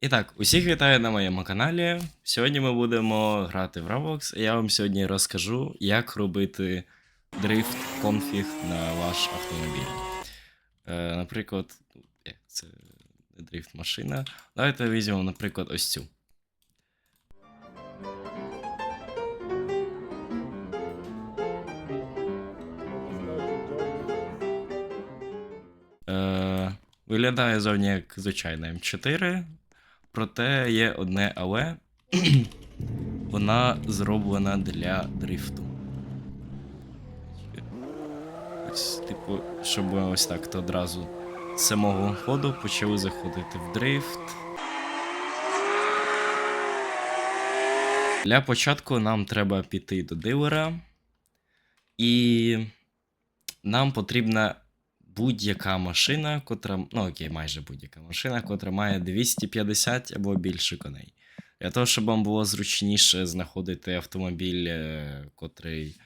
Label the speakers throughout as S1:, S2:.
S1: І так, усіх вітаю на моєму каналі. Сьогодні ми будемо грати в Roblox, і я вам сьогодні розкажу, як робити дрифт конфіг на ваш автомобіль. Е, наприклад, це дрифт машина. Давайте візьмемо, наприклад, ось цю. Е, виглядає зовні як звичайна М4, проте є одне але. Вона зроблена для дрифту. Ось, типу, щоб ось так то одразу з самого ходу почали заходити в дрифт. Для початку нам треба піти до дилера. І нам потрібна будь-яка машина, котра, ну окей, майже будь-яка машина, котра має 250 або більше коней. Для того, щоб вам було зручніше знаходити автомобіль, е, котрий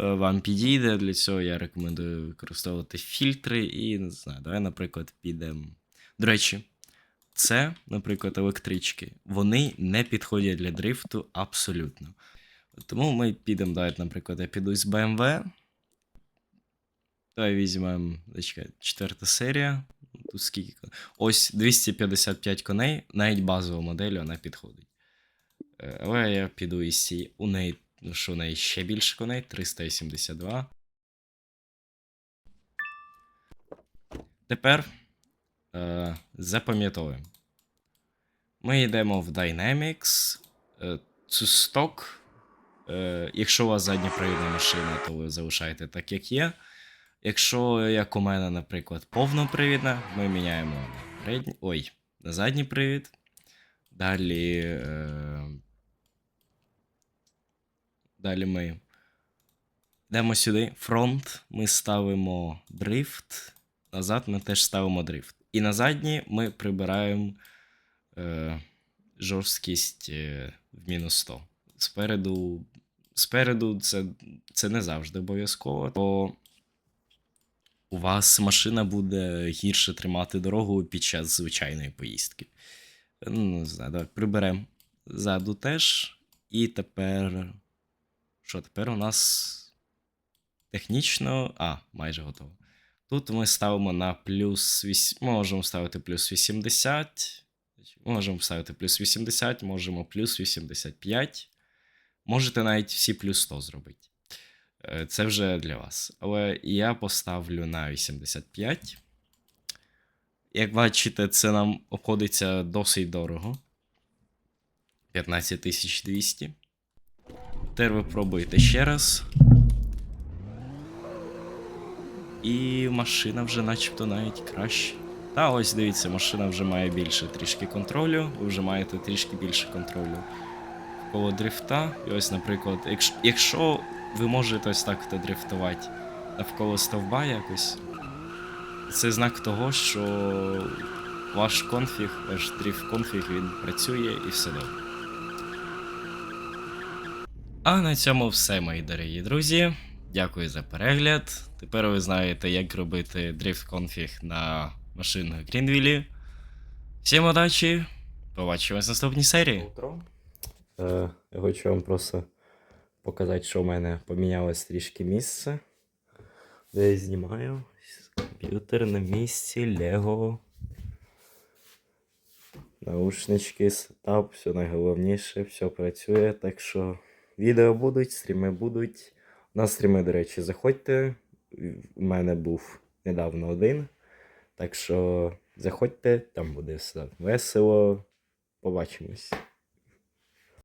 S1: е, вам підійде, для цього я рекомендую використовувати фільтри і не знаю, давай, наприклад, підемо. До речі, це, наприклад, електрички. Вони не підходять для дрифту абсолютно. Тому ми підемо, давайте, наприклад, я піду з BMW. Давай візьмемо, четверта серія. Тут скільки? Ось 255 коней, навіть базова модель вона підходить. Е, Але я піду із цієї. У неї, ну що у неї ще більше коней, 372. Тепер е, запам'ятовуємо. Ми йдемо в Dynamics. Е, цю. Е, якщо у вас задньопривідна машина, то ви залишаєте так, як є. Якщо, як у мене, наприклад, повнопривідна, ми міняємо на передній. Ой, на задній привід. Далі. Е... Далі ми йдемо сюди. Фронт. Ми ставимо дрифт. Назад ми теж ставимо дрифт. І на задній ми прибираємо е... жорсткість е... в мінус 100. Спереду. Спереду це, це не завжди обов'язково. То у вас машина буде гірше тримати дорогу під час звичайної поїздки. Ну, не знаю, давай приберемо ззаду теж. І тепер. Що тепер у нас технічно. А, майже готово. Тут ми ставимо на плюс 8. Можемо ставити плюс 80. Можемо ставити плюс 80, можемо плюс 85. Можете навіть всі плюс 100 зробити. Е, Це вже для вас. Але я поставлю на 85. Як бачите, це нам обходиться досить дорого. 15200. Тепер ви пробуєте ще раз. І машина вже начебто навіть краще. Та ось дивіться, машина вже має більше трішки контролю. Ви вже маєте трішки більше контролю коло дрифта. І ось, наприклад, якщо, якщо ви можете ось так дрифтувати навколо стовба якось, це знак того, що ваш конфіг, ваш дрифт конфіг він працює і все добре. А на цьому все, мої дорогі друзі. Дякую за перегляд. Тепер ви знаєте, як робити дрифт конфіг на машинах Грінвілі. Всім удачі! Побачимось в наступній серії.
S2: Е, я хочу вам просто показати, що в мене помінялось трішки місце. Де я знімаю. Комп'ютер на місці, Лего. Наушнички, сетап, все найголовніше, все працює. Так що відео будуть, стріми будуть. На стріми, до речі, заходьте. У мене був недавно один. Так що заходьте, там буде все весело. Побачимось.